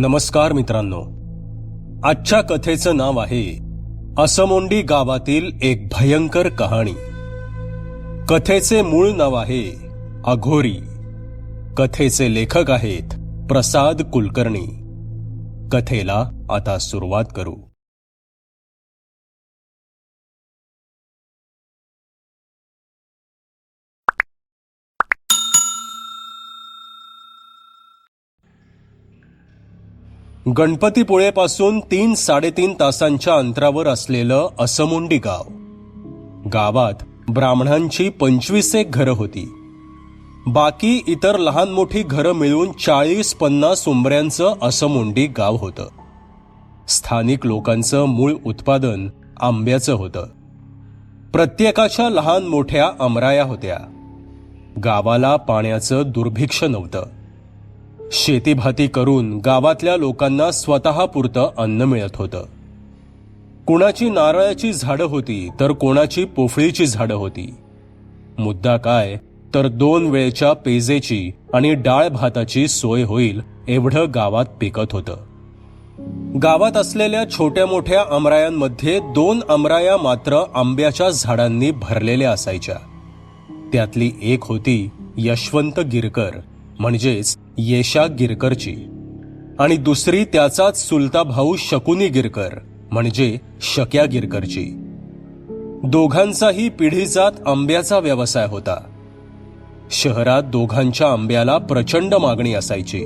नमस्कार मित्रांनो. आजच्या कथेचं नाव आहे असमोंडी गावातील एक भयंकर कहाणी. कथेचे मूळ नाव आहे अघोरी. कथेचे लेखक आहेत प्रसाद कुलकर्णी. कथेला आता सुरुवात करू. गणपतीपुळेपासून तीन साडेतीन तासांच्या अंतरावर असलेलं असमुंडी गाव. गावात ब्राह्मणांची पंचवीस एक घरं होती. बाकी इतर लहान मोठी घरं मिळून चाळीस पन्नास उंबऱ्यांचं असमुंडी गाव होतं. स्थानिक लोकांचं मूळ उत्पादन आंब्याचं होतं. प्रत्येकाच्या लहान मोठ्या अमराया होत्या. गावाला पाण्याचं दुर्भिक्ष नव्हतं. शेतीभाती करून गावातल्या लोकांना स्वतःपुरतं अन्न मिळत होतं. कुणाची नारळाची झाडं होती तर कोणाची पोफळीची झाडं होती. मुद्दा काय तर दोन वेळच्या पेजेची आणि डाळ भाताची सोय होईल एवढं गावात पिकत होतं. गावात असलेल्या छोट्या मोठ्या अमरायांमध्ये दोन अमराया मात्र आंब्याच्या झाडांनी भरलेल्या असायच्या. त्यातली एक होती यशवंत गिरकर म्हणजेच येशा गिरकरची. आणि दुसरी त्याचाच सुलता भाऊ शकुनी गिरकर म्हणजे शक्या गिरकरची. दोघांचाही पिढीजात आंब्याचा व्यवसाय होता. शहरात दोघांच्या आंब्याला प्रचंड मागणी असायची.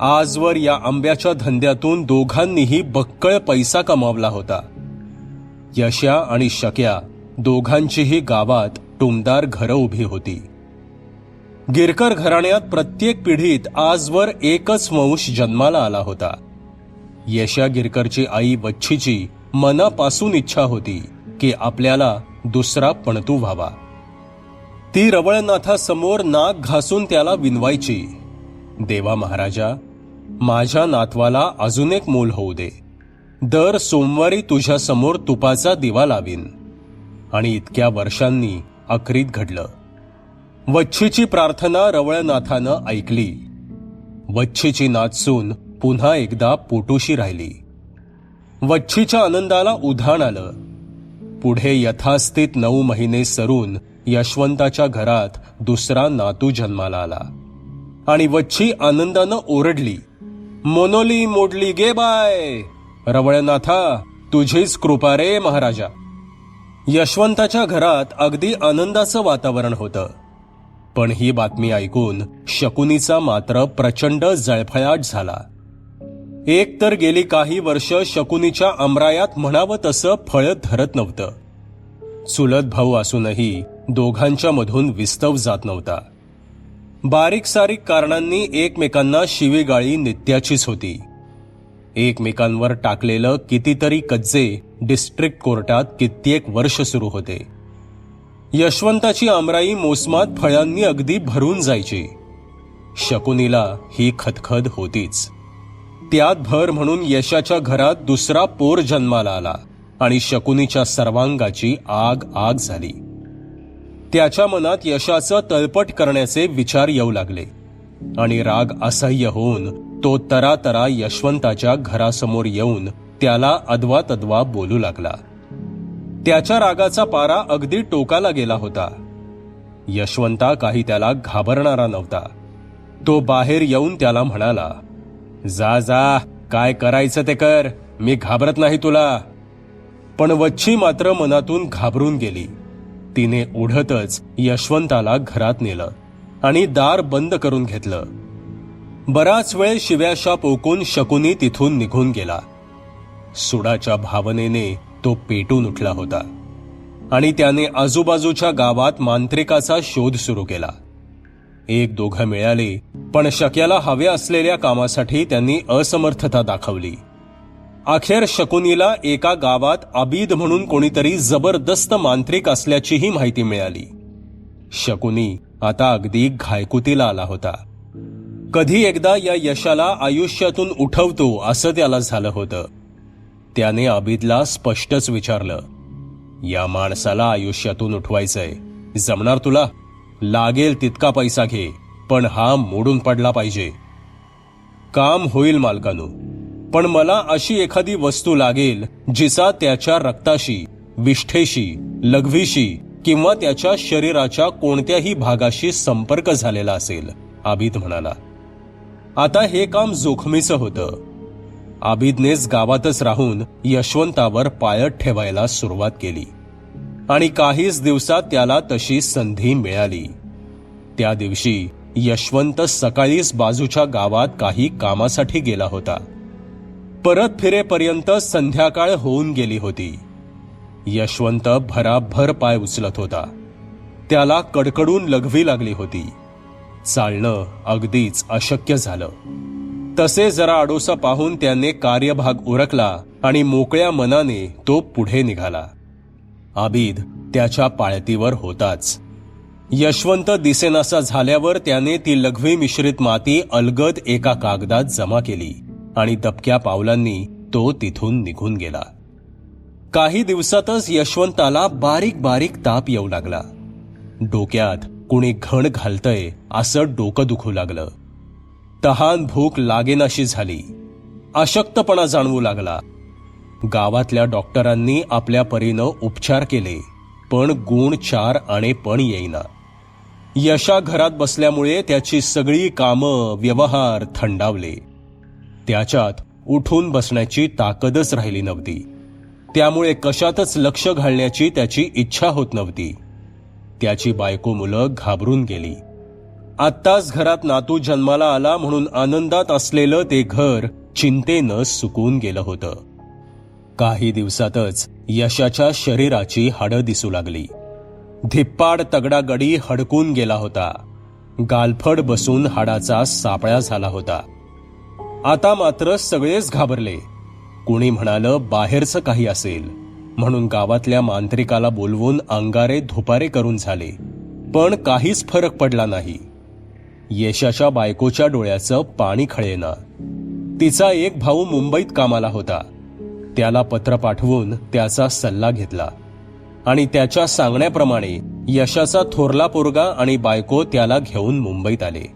आजवर या आंब्याच्या धंद्यातून दोघांनीही बक्कळ पैसा कमावला होता. यशा आणि शक्या दोघांचीही गावात टुमदार घरं उभी होती. गिरकर घराण्यात प्रत्येक पिढीत आजवर एकच वंश जन्माला आला होता. यशा गिरकरची आई वच्छीची मनापासून इच्छा होती की आपल्याला दुसरा पणतू व्हावा. ती रवळनाथासमोर नाक घासून त्याला विनवायची देवा महाराजा माझ्या नातवाला अजून एक मूल होऊ दे. दर सोमवारी तुझ्यासमोर तुपाचा दिवा लावीन. आणि इतक्या वर्षांनी अखरीत घडलं. वच्छीची प्रार्थना रवळनाथानं ऐकली. वच्छीची नाचसून पुन्हा एकदा पोटूशी राहिली. वच्छीच्या आनंदाला उधाण आलं. पुढे यथास्थित नऊ महिने सरून यशवंताच्या घरात दुसरा नातू जन्माला आला. आणि वच्छी आनंदानं ओरडली मोनोली मोडली गे बाय! रवळनाथा तुझीच कृपा रे महाराजा. यशवंताच्या घरात अगदी आनंदाचं वातावरण होतं. पण ही बातमी ऐकून शकुनीचा मात्र प्रचंड जळफळाट झाला. एक तर गेली काही वर्ष शकुनीच्या अमरायात म्हणावं तसं फळ धरत नव्हतं. चुलत भाऊ असूनही दोघांच्या मधून विस्तव जात नव्हता. बारीक सारीक कारणांनी एकमेकांना शिवीगाळी नित्याचीच होती. एकमेकांवर टाकलेलं कितीतरी कज्जे डिस्ट्रिक्ट कोर्टात कित्येक वर्ष सुरू होते. यशवंताची आमराई मोसमात फळांनी अगदी भरून जायची. शकुनीला ही खदखद होतीच. त्यात भर म्हणून यशाच्या घरात दुसरा पोर जन्माला आला आणि शकुनीच्या सर्वांगाची आग आग झाली. त्याच्या मनात यशाचं तळपट करण्याचे विचार येऊ लागले आणि राग असह्य होऊन तो तरातरा यशवंताच्या घरासमोर येऊन त्याला अदवा तद्वा बोलू लागला. त्याच्या रागाचा पारा अगदी टोकाला गेला होता. यशवंता काही त्याला घाबरणारा नव्हता. तो बाहेर येऊन त्याला म्हणाला जा जा काय करायचं ते कर मी घाबरत नाही तुला. पण वच्छी मात्र मनातून घाबरून गेली. तिने ओढतच यशवंताला घरात नेलं आणि दार बंद करून घेतलं. बराच वेळ शिव्याशा पोकून शकुनी तिथून निघून गेला. सुडाच्या भावनेने तो पेटून उठला होता. आणि त्याने आजूबाजूच्या गावात मांत्रिकाचा शोध सुरू केला. एक दोघं मिळाले पण शक्याला हव्या असलेल्या कामासाठी त्यांनी असमर्थता दाखवली. अखेर शकुनीला एका गावात आबीद म्हणून कोणीतरी जबरदस्त मांत्रिक असल्याचीही माहिती मिळाली. शकुनी आता अगदी घायकुतीला आला होता. कधी एकदा या यशाला आयुष्यातून उठवतो असं त्याला झालं होतं. त्याने आबिदला स्पष्टच विचारलं या माणसाला आयुष्यातून उठवायचंय. जमणार तुला? लागेल तितका पैसा घे पण हा मोडून पडला पाहिजे. काम होईल मालकानो पण मला अशी एखादी वस्तू लागेल जिचा त्याच्या रक्ताशी विष्ठेशी लघवीशी किंवा त्याच्या शरीराच्या कोणत्याही भागाशी संपर्क झालेला असेल आबिद म्हणाला. आता हे काम जोखमीचं होतं. आबिदनेच गावातच राहून यशवंतावर पायत ठेवायला सुरुवात केली. आणि काहीच दिवसात त्याला तशी संधी मिळाली. त्या दिवशी यशवंत सकाळीच बाजूच्या गावात काही कामासाठी गेला होता. परत फिरेपर्यंत संध्याकाळ होऊन गेली होती. यशवंत भराभर पाय उचलत होता. त्याला कडकडून लघवी लागली होती. चालणं अगदीच अशक्य झालं. तसे जरा आडोसा पाहून त्याने कार्यभाग उरकला आणि मोकळ्या मनाने तो पुढे निघाला. आबिद त्याच्या पाळतीवर होताच. यशवंत दिसेनासा झाल्यावर त्याने ती लघवी मिश्रित माती अलगद एका कागदात जमा केली आणि दबक्या पावलांनी तो तिथून निघून गेला. काही दिवसातच यशवंताला बारीक बारीक ताप येऊ लागला. डोक्यात कुणी घण घालतय असं डोकं दुखू लागलं. तहान भूक लागेनाशी झाली. अशक्तपणा जाणवू लागला. गावातल्या डॉक्टरांनी आपल्या परीनं उपचार केले पण गुण चार आणि पण येईना. यशा घरात बसल्यामुळे त्याची सगळी कामं व्यवहार थंडावले. त्याच्यात उठून बसण्याची ताकदच राहिली नव्हती. त्यामुळे कशातच लक्ष घालण्याची त्याची इच्छा होत नव्हती. त्याची बायको मुलं घाबरून गेली. आत्ताच घरात नातू जन्माला आला म्हणून आनंदात असलेलं ते घर चिंतेनं सुकून गेलं होतं. काही दिवसातच यशाच्या शरीराची हाडं दिसू लागली. धिप्पाड तगडा गडी हडकून गेला होता. गालफड बसून हाडाचा सापळा झाला होता. आता मात्र सगळेच घाबरले. कुणी म्हणालं बाहेरचं काही असेल. म्हणून गावातल्या मांत्रिकाला बोलवून अंगारे धुपारे करून झाले. पण काहीच फरक पडला नाही. यशाच्या बायकोच्या डोळ्याचं पाणी खळेना. तिचा एक भाऊ मुंबईत कामाला होता. त्याला पत्र पाठवून त्याचा सल्ला घेतला. आणि त्याच्या सांगण्याप्रमाणे यशाचा थोरला पोरगा आणि बायको त्याला घेऊन मुंबईत आले.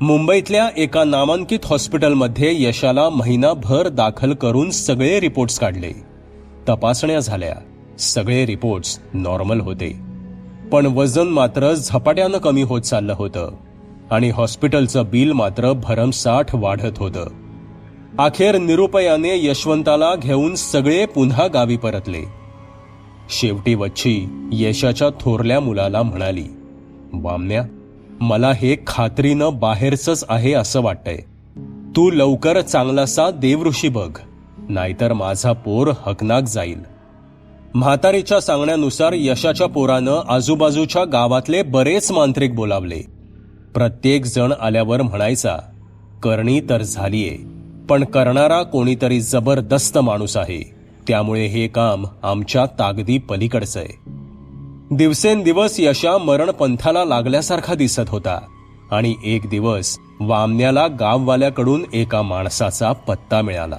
मुंबईतल्या एका नामांकित हॉस्पिटलमध्ये यशाला महिनाभर दाखल करून सगळे रिपोर्ट्स काढले. तपासण्या झाल्या. सगळे रिपोर्ट्स नॉर्मल होते. पण वजन मात्र झपाट्यानं कमी होत चाललं होतं. आणि हॉस्पिटलचं बिल मात्र भरमसाठ वाढत होतं. अखेर निरुपयाने यशवंताला घेऊन सगळे पुन्हा गावी परतले. शेवटी वच्छी यशाच्या थोरल्या मुलाला म्हणाली वामन्या मला हे खात्रीनं बाहेरचंच आहे असं वाटतंय. तू लवकर चांगलासा देवऋषी बघ नाहीतर माझा पोर हकनाक जाईल. म्हातारीच्या सांगण्यानुसार यशाच्या पोरानं आजूबाजूच्या गावातले बरेच मांत्रिक बोलावले. प्रत्येक जण आल्यावर म्हणायचा करणी तर झालीये पण करणारा कोणीतरी जबरदस्त माणूस आहे. त्यामुळे हे काम आमच्या तागदी पलीकडचं आहे. दिवसेंदिवस यशा मरणपंथाला लागल्यासारखा दिसत होता आणि एक दिवस वामन्याला गाववाल्याकडून एका माणसाचा पत्ता मिळाला.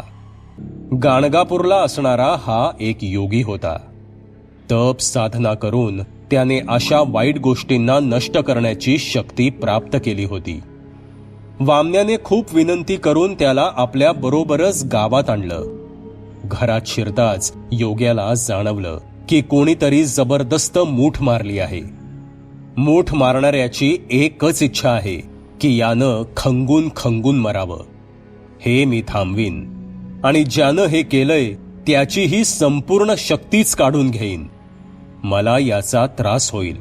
गाणगापूरला असणारा हा एक योगी होता. तप साधना करून त्याने अशा वाईट गोष्टींना नष्ट करण्याची शक्ती प्राप्त केली होती. वामन्याने खूप विनंती करून त्याला आपल्या बरोबरच गावात आणलं. घरात शिरताच योग्याला जाणवलं की कोणीतरी जबरदस्त मूठ मारली आहे. मूठ मारणाऱ्याची एकच इच्छा आहे की यानं खंगून खंगून मरावं. हे मी थांबवीन. आणि ज्यानं हे केलंय त्याची ही संपूर्ण शक्तीच काढून घेईन. मला याचा त्रास होईल.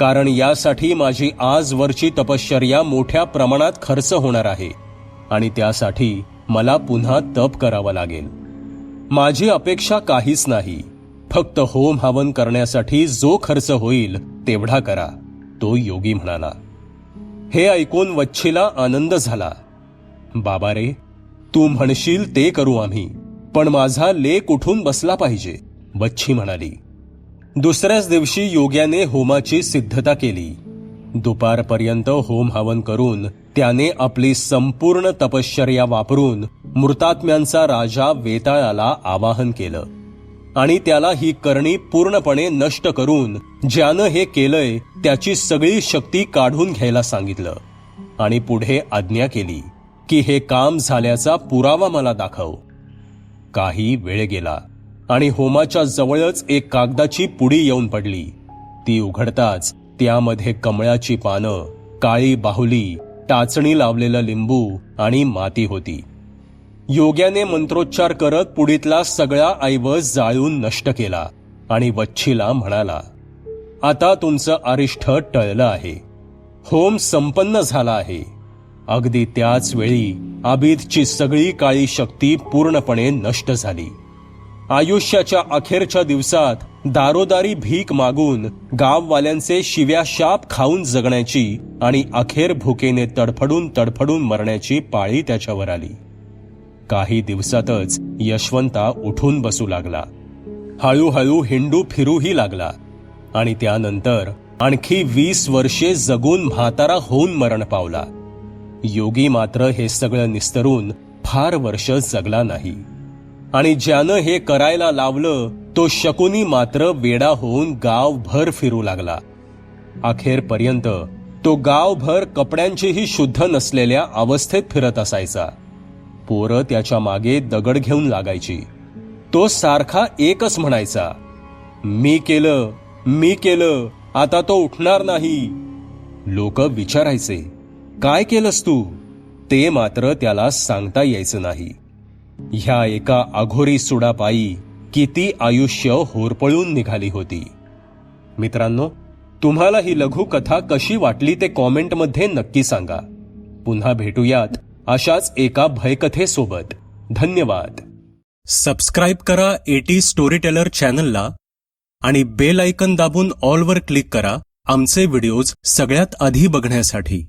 कारण यासाठी माझी आजवरची तपश्चर्या मोठ्या प्रमाणात खर्च होणार आहे. आणि त्यासाठी मला पुन्हा तप करावं लागेल. माझी अपेक्षा काहीच नाही. फक्त होम हवन करण्यासाठी जो खर्च होईल तेवढा करा तो योगी म्हणाला. हे ऐकून वच्छीला आनंद झाला. बाबा रे तू म्हणशील ते करू आम्ही पण माझा लेख उठून बसला पाहिजे बच्छी म्हणाली. दुसऱ्याच दिवशी योग्याने होमाची सिद्धता केली. दुपारपर्यंत होम हवन करून त्याने आपली संपूर्ण तपश्चर्या वापरून मृतात्म्यांचा राजा वेताळाला आवाहन केलं. आणि त्याला ही करणी पूर्णपणे नष्ट करून ज्यानं हे केलंय त्याची सगळी शक्ती काढून घ्यायला सांगितलं. आणि पुढे आज्ञा केली. की हे काम झाल्याचा पुरावा मला दाखव. काही वेळ गेला आणि होमाच्या जवळच एक कागदाची पुडी येऊन पडली. ती उघडताच त्यामध्ये कमळाची पानं काळी बाहुली टाचणी लावलेलं लिंबू आणि माती होती. योग्याने मंत्रोच्चार करत पुडीतला सगळा ऐवज जाळून नष्ट केला आणि वच्छीला म्हणाला आता तुमचं अरिष्ठ टळलं आहे. होम संपन्न झाला आहे. अगदी त्याच वेळी आबिदची सगळी काळी शक्ती पूर्णपणे नष्ट झाली. आयुष्याच्या अखेरच्या दिवसात दारोदारी भीक मागून गाववाल्यांचे शिव्या शाप खाऊन जगण्याची आणि अखेर भुकेने तडफडून तडफडून मरण्याची पाळी त्याच्यावर आली. काही दिवसातच यशवंता उठून बसू लागला. हळूहळू हिंडू फिरूही लागला आणि त्यानंतर आणखी वीस वर्षे जगून म्हातारा होऊन मरण पावला. योगी मात्र हे सगळं निस्तरून फार वर्ष जगला नाही. आणि ज्यानं हे करायला लावलं तो शकुनी मात्र वेडा होऊन गावभर फिरू लागला. अखेरपर्यंत तो गावभर कपड्यांचीही शुद्ध नसलेल्या अवस्थेत फिरत असायचा. पोरं त्याच्यामागे दगड घेऊन लागायची. तो सारखा एकच म्हणायचा मी केलं मी केलं आता तो उठणार नाही. लोक विचारायचे. काय केलंस तू? ते मात्र त्याला सांगता यायचं नाही. ह्या एका अघोरी सुडापायी किती आयुष्य होरपळून निघाली होती. मित्रांनो तुम्हाला ही लघुकथा कशी वाटली ते कॉमेंटमध्ये नक्की सांगा. पुन्हा भेटूयात अशाच एका भयकथेसोबत. धन्यवाद. सबस्क्राईब करा एटी स्टोरी टेलर चॅनलला आणि बेल आयकन दाबून ऑलवर क्लिक करा. आमचे व्हिडिओज सगळ्यात आधी बघण्यासाठी.